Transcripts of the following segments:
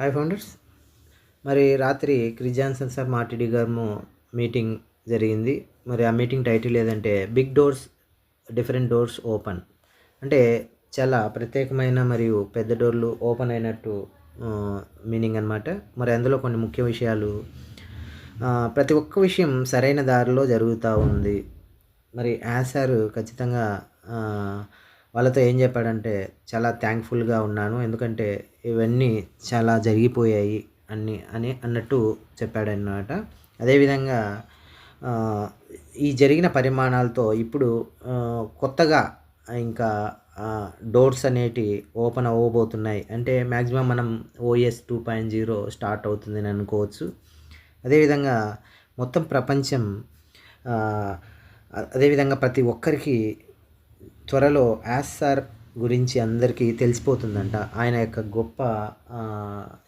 Hi founders మరి రాత్రి Chris Johnson sir మార్టిడి గారు మీటింగ్ జరిగింది. మరి ఆ మీటింగ్ టైటిల్ ఏదంటే big doors different doors open అంటే చాలా ప్రత్యేకమైన మరియు పెద్ద డోర్లు ఓపెన్ అయినట్టు మీనింగ్ అనమాట మరి అందులో కొన్ని ముఖ్య విషయాలు ప్రతి ఒక్క విషయం సరైన దారిలో జరుగుతూ ఉంది. మరి యాసారు సార్ ఖచ్చితంగా వాళ్ళతో ఏం చెప్పాడంటే చాలా థ్యాంక్ఫుల్గా ఉన్నాను. ఎందుకంటే ఇవన్నీ చాలా జరిగిపోయాయి అన్ని అని అన్నట్టు చెప్పాడన్నమాట. అదేవిధంగా ఈ జరిగిన పరిమాణాలతో ఇప్పుడు కొత్తగా ఇంకా డోర్స్ అనేటి ఓపెన్ అవ్వబోతున్నాయి. అంటే మ్యాక్సిమం మనం OS two point zero start అవుతుంది అని అనుకోవచ్చు. అదేవిధంగా మొత్తం ప్రపంచం అదేవిధంగా ప్రతి ఒక్కరికి త్వరలో యాస్ సార్ గురించి అందరికీ తెలిసిపోతుందంట. ఆయన యొక్క గొప్ప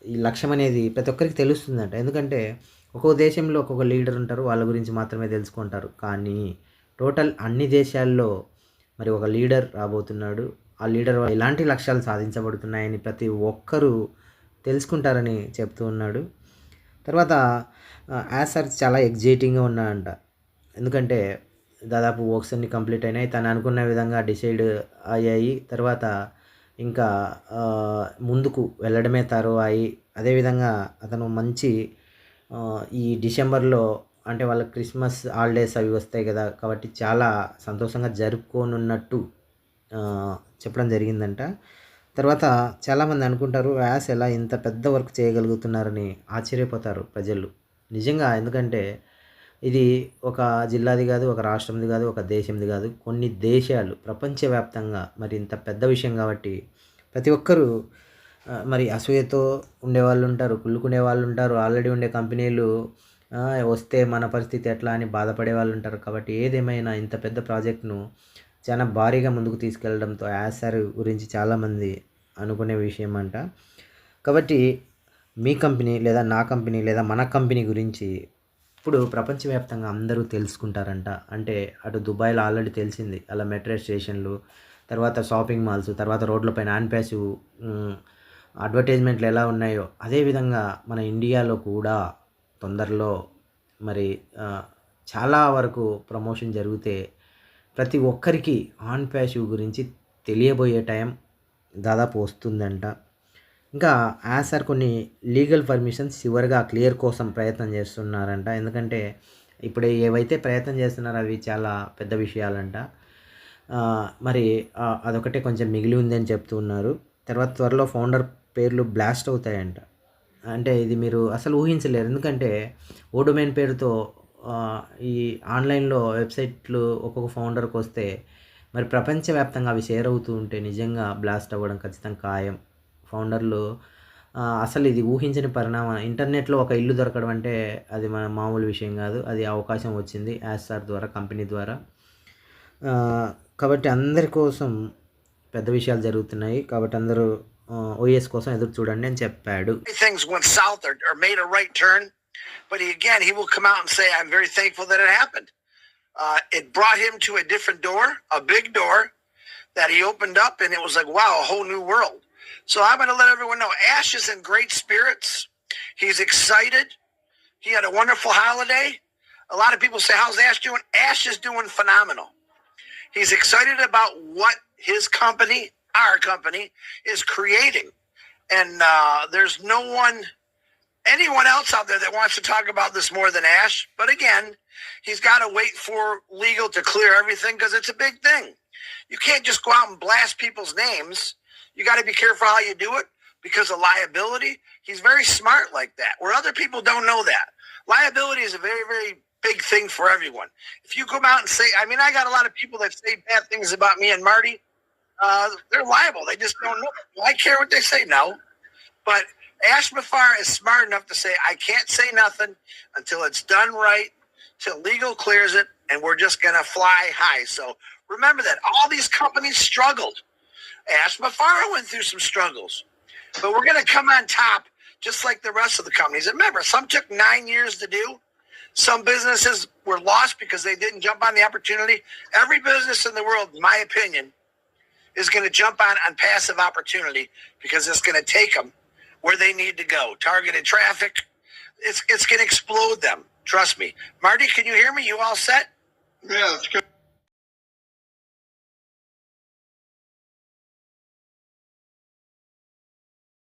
ఈ లక్ష్యం అనేది ప్రతి ఒక్కరికి తెలుస్తుందంట. ఎందుకంటే ఒక్కొక్క దేశంలో ఒక్కొక్క లీడర్ ఉంటారు వాళ్ళ గురించి మాత్రమే తెలుసుకుంటారు. కానీ టోటల్ అన్ని దేశాల్లో మరి ఒక లీడర్ రాబోతున్నాడు. ఆ లీడర్ ఎలాంటి లక్ష్యాలు సాధించబడుతున్నాయని ప్రతి ఒక్కరూ తెలుసుకుంటారని చెప్తూ ఉన్నాడు. తర్వాత యాజ్ సార్ చాలా ఎగ్జైటింగ్గా ఉన్నాడంట. ఎందుకంటే దాదాపు వర్క్స్ అన్ని కంప్లీట్ అయినాయి. తను అనుకున్న విధంగా డిసైడ్ అయ్యాయి. తర్వాత ఇంకా ముందుకు వెళ్ళడమే తరువాయి. అదేవిధంగా అతను మంచి ఈ డిసెంబర్లో అంటే వాళ్ళ క్రిస్మస్ హాలిడేస్ అవి వస్తాయి కదా కాబట్టి చాలా సంతోషంగా జరుపుకోనున్నట్టు చెప్పడం జరిగిందంట. తర్వాత చాలామంది అనుకుంటారు వ్యాస్ ఎలా ఇంత పెద్ద వర్క్ చేయగలుగుతున్నారని ఆశ్చర్యపోతారు ప్రజలు. నిజంగా ఎందుకంటే ఇది ఒక జిల్లాది కాదు ఒక రాష్ట్రంది కాదు ఒక దేశంది కాదు. కొన్ని దేశాలు ప్రపంచవ్యాప్తంగా మరి ఇంత పెద్ద విషయం కాబట్టి ప్రతి ఒక్కరూ మరి అసూయతో ఉండేవాళ్ళు ఉంటారు కుళ్ళుకునే వాళ్ళు ఉంటారు. ఆల్రెడీ ఉండే కంపెనీలు వస్తే మన పరిస్థితి ఎట్లా అని బాధపడే వాళ్ళు ఉంటారు. కాబట్టి ఏదేమైనా ఇంత పెద్ద ప్రాజెక్ట్ను చాలా భారీగా ముందుకు తీసుకెళ్ళడంతో యాసర్ గురించి చాలామంది అనుకునే విషయం అంట. కాబట్టి మీ కంపెనీ లేదా నా కంపెనీ లేదా మన కంపెనీ గురించి ఇప్పుడు ప్రపంచవ్యాప్తంగా అందరూ తెలుసుకుంటారంట. అంటే అటు దుబాయ్లో ఆల్రెడీ తెలిసింది. అలా మెట్రో స్టేషన్లు తర్వాత షాపింగ్ మాల్స్ తర్వాత రోడ్లపైన ఆన్పాసివ్ అడ్వర్టైజ్మెంట్లు ఎలా ఉన్నాయో అదేవిధంగా మన ఇండియాలో కూడా తొందరలో మరి చాలా వరకు ప్రమోషన్ జరిగితే ప్రతి ఒక్కరికి ఆన్ ప్యాసివ్ గురించి తెలియబోయే టైం దాదాపు వస్తుందంట. ఇంకా యాసర్ సార్ కొన్ని లీగల్ పర్మిషన్స్ చివరిగా క్లియర్ కోసం ప్రయత్నం చేస్తున్నారంట. ఎందుకంటే ఇప్పుడు ఏవైతే ప్రయత్నం చేస్తున్నారో అవి చాలా పెద్ద విషయాలంట. మరి అదొకటే కొంచెం మిగిలి ఉంది అని చెప్తూ ఉన్నారు తర్వాత త్వరలో ఫౌండర్ పేర్లు బ్లాస్ట్ అవుతాయంట. అంటే ఇది మీరు అసలు ఊహించలేరు. ఎందుకంటే ఓ పేరుతో ఈ ఆన్లైన్లో వెబ్సైట్లు ఒక్కొక్క ఫౌండర్కి వస్తే మరి ప్రపంచవ్యాప్తంగా అవి షేర్ అవుతూ ఉంటే నిజంగా బ్లాస్ట్ అవ్వడం ఖచ్చితంగా ఖాయం. ఫౌండర్లు అసలు ఇది ఊహించని పరిణామం ఇంటర్నెట్లో ఒక ఇల్లు దొరకడం అంటే అది మన మామూలు విషయం కాదు అది అవకాశం వచ్చింది యాస్టార్ ద్వారా కంపెనీ ద్వారా కాబట్టి అందరి కోసం పెద్ద విషయాలు జరుగుతున్నాయి కాబట్టి అందరూ ఓఎస్ కోసం ఎదురు చూడండి అని చెప్పాడు. But he, again, he will come out and say, I'm very thankful that it happened. Uh, it brought him to a different door, a big door that he opened up, and it was like, wow, a whole new world. So I'm going to let everyone know Ash is in great spirits. He's excited. He had a wonderful holiday. A lot of people say, How's Ash doing? Ash is doing phenomenal. He's excited about what his company, our company, is creating. And uh, there's no one, anyone else out there that wants to talk about this more than Ash. But again, he's got to wait for legal to clear everything because it's a big thing. You can't just go out and blast people's names. You got to be careful how you do it because of liability. He's very smart like that, where other people don't know that. Liability is a very, very big thing for everyone. If you come out and say, I mean, I got a lot of people that say bad things about me and Marty. Uh, they're liable. They just don't know. I care what they say? No. But Ash Mafar is smart enough to say, I can't say nothing until it's done right, till legal clears it, and we're just going to fly high. So remember that. All these companies struggled. Ash Mafara went through some struggles. But we're going to come on top just like the rest of the companies. And remember, some took nine years to do. Some businesses were lost because they didn't jump on the opportunity. Every business in the world, in my opinion, is going to jump on on passive opportunity because it's going to take them where they need to go. Targeted traffic. It's it's going to explode them. Trust me. Marty, can you hear me? You all set? Yeah, it's good.